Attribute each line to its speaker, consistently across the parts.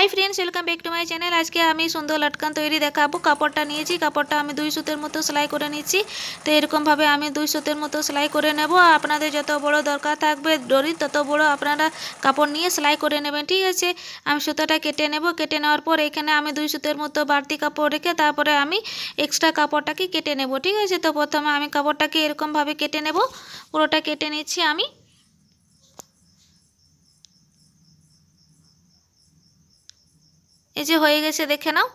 Speaker 1: Hi friends welcome back to my channel আজকে আমি সুন্দর লটকান তৈরি দেখাবো। কাপড়টা নিয়েছি, কাপড়টা আমি দুই সুতের মতো সেলাই করে নিচ্ছি। তো এরকমভাবে আমি দুই সুতের মতো সেলাই করে নেব। আপনাদের যত বড় দরকার থাকবে দড়ি, তত বড় আপনারা কাপড় নিয়ে সেলাই করে নেবেন, ঠিক আছে? আমি সুতোটা কেটে নেব। কেটে নেওয়ার পর এখানে আমি দুই সুতের মতো বাড়তি কাপড় রেখে তারপরে আমি এক্সট্রা কাপড়টাকে কেটে নেব, ঠিক আছে? তো প্রথমে আমি কাপড়টাকে এরকমভাবে কেটে নেব। পুরোটা কেটে নিচ্ছি আমি। এই যে হয়ে গেছে দেখে নাও।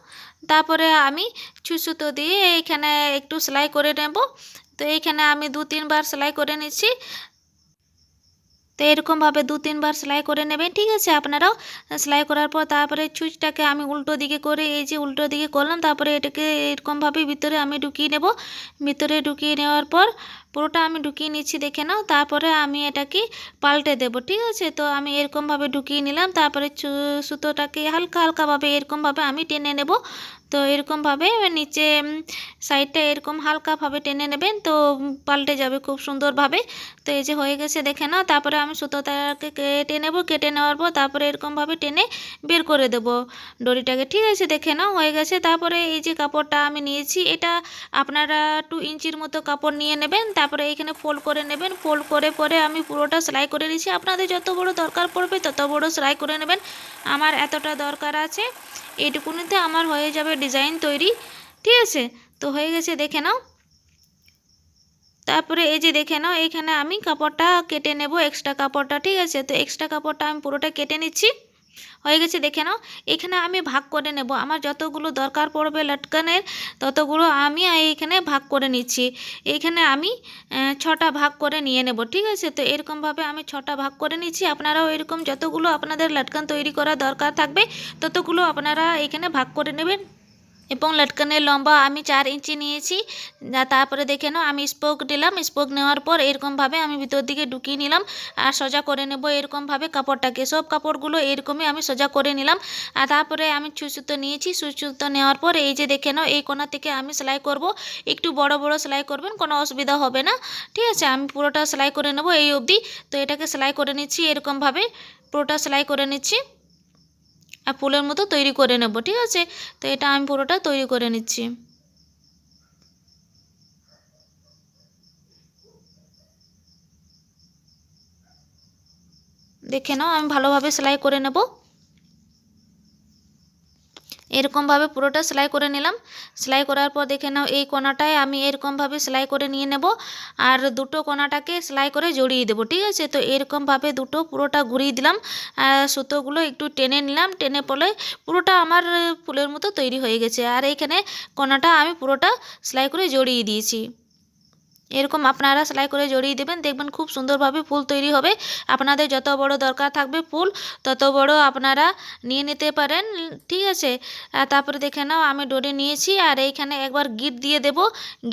Speaker 1: তারপরে আমি সুতো দিয়ে এইখানে একটু সেলাই করে নেব। তো এইখানে আমি দু তিনবার সেলাই করে নিচ্ছি। তো এরকমভাবে দু তিনবার সেলাই করে নেবেন, ঠিক আছে? আপনারাও সেলাই করার পর তারপরে ছুঁচটাকে আমি উল্টো দিকে করে, এই যে উল্টো দিকে করলাম, তারপরে এটাকে এরকমভাবে ভিতরে আমি ঢুকিয়ে নেব। ভিতরে ঢুকিয়ে নেওয়ার পর পুরোটা আমি ঢুকিয়ে নিচ্ছি, দেখে নাও। তারপরে আমি এটাকে পাল্টে দেব, ঠিক আছে? তো আমি এরকমভাবে ঢুকিয়ে নিলাম। তারপরে সুতোটাকে হালকা, হালকাভাবে এরকমভাবে আমি টেনে নেব। তো এরকমভাবে নিচে সাইডটা এরকম হালকাভাবে টেনে নেবেন, তো পাল্টে যাবে খুব সুন্দরভাবে। তো এই যে হয়ে গেছে, দেখে নাও। তারপরে আমি সুতোটাকে কেটে নেব। কেটে নেওয়ার পর তারপরে এরকমভাবে টেনে বের করে দেব দড়িটাকে। ঠিক আছে, দেখে নাও, হয়ে গেছে। তারপরে এই যে কাপড়টা আমি নিয়েছি, এটা আপনারা টু ইঞ্চির মতো কাপড় নিয়ে নেবেন। তারপরে এখানে ফোল্ড করে নেবেন। ফোল্ড করে পরে আমি পুরোটা সেলাই করে নিয়েছি। আপনাদের যত বড় দরকার পড়বে তত বড় সেলাই করে নেবেন। আমার এতটা দরকার আছে। এইটুকুনিতে আমার হয়ে যাবে ডিজাইন তৈরি। ঠিক আছে? তো হয়ে গেছে, দেখে নাও। তারপরে এই যে দেখে নাও, এখানে আমি কাপড়টা কেটে নেব এক্সট্রা কাপড়টা। ঠিক আছে? তো এক্সট্রা কাপড়টা আমি পুরোটা কেটে নিচ্ছি। হয়ে গেছে, দেখে নাও। এখানে আমি ভাগ করে নেব। আমার যতগুলো দরকার পড়বে লটকানের, ততগুলো আমি এইখানে ভাগ করে নিচ্ছি। এইখানে আমি ছটা ভাগ করে নিয়ে নেব, ঠিক আছে? তো এরকমভাবে আমি ছটা ভাগ করে নিচ্ছি। আপনারাও এরকম যতগুলো আপনাদের লটকান তৈরি করা দরকার থাকবে, ততগুলো আপনারা এখানে ভাগ করে নেবেন। এবং লটকানের লম্বা আমি চার ইঞ্চি নিয়েছি। তারপরে দেখে নাও, আমি স্পোক দিলাম। স্পোক নেওয়ার পর এরকমভাবে আমি ভিতর দিকে ঢুকিয়ে নিলাম আর সোজা করে নেব এরকমভাবে কাপড়টাকে। সব কাপড়গুলো এরকমই আমি সোজা করে নিলাম। আর তারপরে আমি সুসুতো নিয়েছি। সুসুতো নেওয়ার পর এই যে দেখে নাও, এই কোনা থেকে আমি সেলাই করব। একটু বড় বড় সেলাই করবেন, কোনো অসুবিধা হবে না। ঠিক আছে, আমি পুরোটা সেলাই করে নেব এই অবধি। তো এটাকে সেলাই করে নিচ্ছি এরকমভাবে। পুরোটা সেলাই করে নিচ্ছি। আর ফুলের মতো তৈরি করে নেব, ঠিক আছে? তো এটা আমি পুরোটা তৈরি করে নিচ্ছি। দেখে নাও, আমি ভালোভাবে সেলাই করে নেব। এরকমভাবে পুরোটা সেলাই করে নিলাম। সেলাই করার পর দেখে নাও এই কোনাটায় আমি এরকমভাবে সেলাই করে নিয়ে নেব আর দুটো কোনাটাকে সেলাই করে জড়িয়ে দেবো, ঠিক আছে? তো এরকমভাবে দুটো পুরোটা ঘুরিয়ে দিলাম। সুতোগুলো একটু টেনে নিলাম। টেনে পলে পুরোটা আমার ফুলের মতো তৈরি হয়ে গেছে। আর এইখানে কোনাটা আমি পুরোটা সেলাই করে জড়িয়ে দিয়েছি। এরকম আপনারা সেলাই করে জড়িয়ে দেবেন, দেখবেন খুব সুন্দরভাবে ফুল তৈরি হবে। আপনাদের যত বড় দরকার থাকবে ফুল, তত বড় আপনারা নিয়ে নিতে পারেন, ঠিক আছে? তারপরে দেখে নাও, আমি ডোরে নিয়েছি আর এইখানে একবার গিট দিয়ে দেব।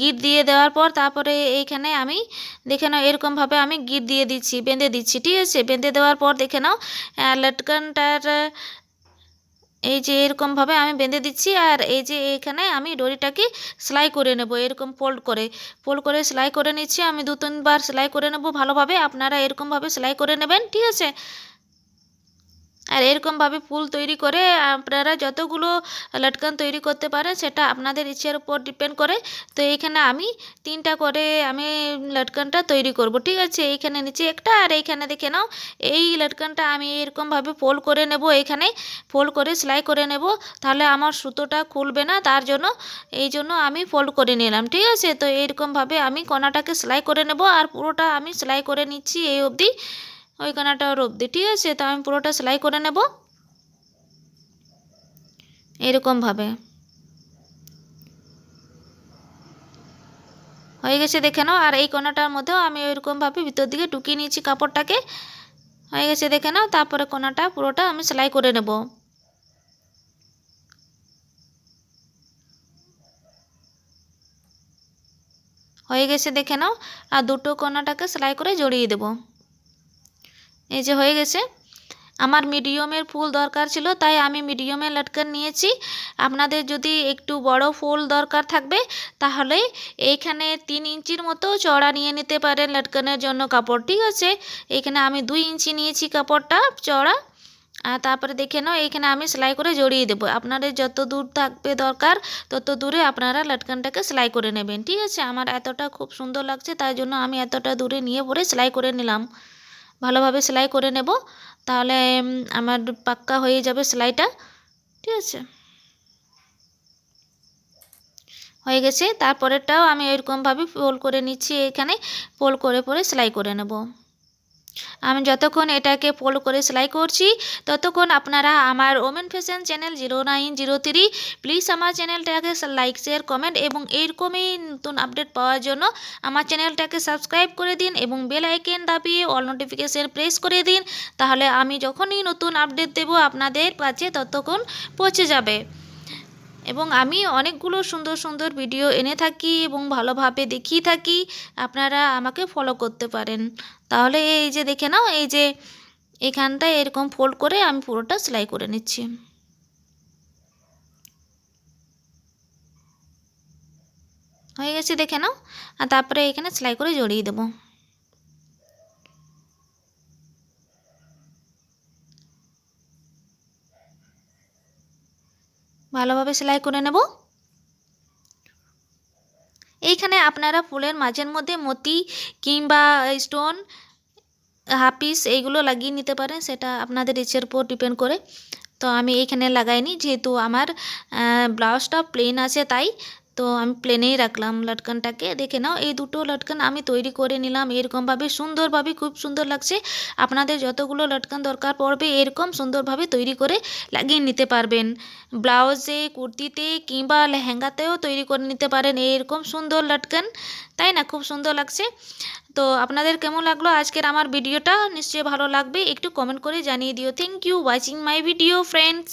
Speaker 1: গিট দিয়ে দেওয়ার পর তারপরে এইখানে আমি দেখে নাও, এরকমভাবে আমি গিট দিয়ে দিচ্ছি, বেঁধে দিচ্ছি, ঠিক আছে? বেঁধে দেওয়ার পর দেখে নাও লটকানটার এই যে এরকমভাবে আমি বেঁধে দিচ্ছি আর এই যে এখানে আমি ডরিটাকে সেলাই করে নেব, এরকম ফোল্ড করে। ফোল্ড করে সেলাই করে নিচ্ছি, আমি দু তিনবার সেলাই করে নেব ভালোভাবে। আপনারা এরকমভাবে সেলাই করে নেবেন, ঠিক আছে? আর এরকমভাবে ফুল তৈরি করে আপনারা যতগুলো লটকান তৈরি করতে পারেন, সেটা আপনাদের ইচ্ছের উপর ডিপেন্ড করে। তো এইখানে আমি তিনটা করে আমি লটকানটা তৈরি করব, ঠিক আছে? এইখানে নিচে একটা আর এইখানে দেখে নাও। এই লটকানটা আমি এরকমভাবে ফোল্ড করে নেব এইখানে ফোল্ড করে সেলাই করে নেব, তাহলে আমার সুতোটা খুলবে না, তার জন্য এই জন্য আমি ফোল্ড করে নিলাম, ঠিক আছে? তো এইরকমভাবে আমি কোনাটাকে সেলাই করে নেব, আর পুরোটা আমি সেলাই করে নিচ্ছি এই অবধি। ওই কানাটার অবধি ঠিক আছে? তো আমি পুরোটা সেলাই করে নেব। এরকমভাবে হয়ে গেছে দেখে নাও। আর এই কোনাটার মধ্যেও আমি ওইরকমভাবে ভিতর দিকে টুকিয়ে নিয়েছি কাপড়টাকে। হয়ে গেছে দেখে নাও। তারপরে কোনাটা পুরোটা আমি সেলাই করে নেব। হয়ে গেছে দেখে নাও। আর দুটো কোনাটাকে সেলাই করে জড়িয়ে দেবো। এই যে হয়ে গেছে। আমার মিডিয়ামের ফুল দরকার ছিল, তাই আমি মিডিয়ামে লটকান নিয়েছি। আপনাদের যদি একটু বড় ফুল দরকার থাকবে, তাহলে এইখানে তিন ইঞ্চির মতো চড়া নিয়ে নিতে পারেন লটকানের জন্য কাপড়, ঠিক আছে? এখানে আমি দুই ইঞ্চি নিয়েছি কাপড়টা চড়া আর তারপরে দেখে নাও, এইখানে আমি সেলাই করে জড়িয়ে দেবো। আপনাদের যত দূর থাকবে দরকার, তত দূরে আপনারা লটকানটাকে সেলাই করে নেবেন, ঠিক আছে? আমার এতটা খুব সুন্দর লাগছে, তাই জন্য আমি এতটা দূরে নিয়ে পরে সেলাই করে নিলাম। ভালোভাবে সেলাই করে নেব। তাহলে আমার পাক্কা হয়ে যাবে সেলাইটা। ঠিক আছে? হয়ে গেছে। তারপরেরটাও আমি এরকমভাবে ফোল্ড করে নিচ্ছি এখানে। ফোল্ড করে পরে সেলাই করে নেব। আমি যতক্ষণ এটাকে ফোল্ড করে সেলাই করছি, ততক্ষণ আপনারা আমার women fashion channel zero nine zero three please আমার চ্যানেলটাকে লাইক শেয়ার কমেন্ট এবং এইরকমই নতুন আপডেট পাওয়ার জন্য আমার চ্যানেলটাকে সাবস্ক্রাইব করে দিন এবং বেল আইকেন দাবিয়ে অল নোটিফিকেশান প্রেস করে দিন। তাহলে আমি যখনই নতুন আপডেট দেব আপনাদের কাছে ততক্ষণ পৌঁছে যাবে। এবং আমি অনেকগুলো সুন্দর সুন্দর ভিডিও এনে থাকি এবং ভালোভাবে দেখিয়ে থাকি। আপনারা আমাকে ফলো করতে পারেন। তাহলে এই যে দেখে নাও, এই যে এখানটায় এরকম ফোল্ড করে আমি পুরোটা সেলাই করে নিচ্ছি। হয়ে গেছে দেখে নাও, আর তারপরে এখানে সেলাই করে জড়িয়ে দেবো। ভালোভাবে সেলাই করে নেব। এইখানে আপনারা ফুলের মাঝের মধ্যে মতি কিংবা স্টোন হাফিস এইগুলো লাগিয়ে নিতে পারেন, সেটা আপনাদের ইচ্ছের উপর ডিপেন্ড করে। তো আমি এইখানে লাগাইনি, যেহেতু আমার ব্লাউজটা প্লেন আছে, তাই তো আমি প্লেনেই রাখলাম লটকানটাকে। দেখে নাও, এই দুটো লটকান আমি তৈরি করে নিলাম। এরকমভাবে সুন্দরভাবে খুব সুন্দর লাগছে। আপনাদের যতগুলো লটকান দরকার পড়বে, এরকম সুন্দরভাবে তৈরি করে লাগিয়ে নিতে পারবেন। ব্লাউজে, কুর্তিতে কিংবা লেহেঙ্গাতেও তৈরি করে নিতে পারেন। এরকম সুন্দর লটকান, তাই না? খুব সুন্দর লাগছে। তো আপনাদের কেমন লাগল আজকের আমার ভিডিওটা? নিশ্চয়ই ভালো লাগবে। একটু কমেন্ট করে জানিয়ে দিও। Thank you watching my video friends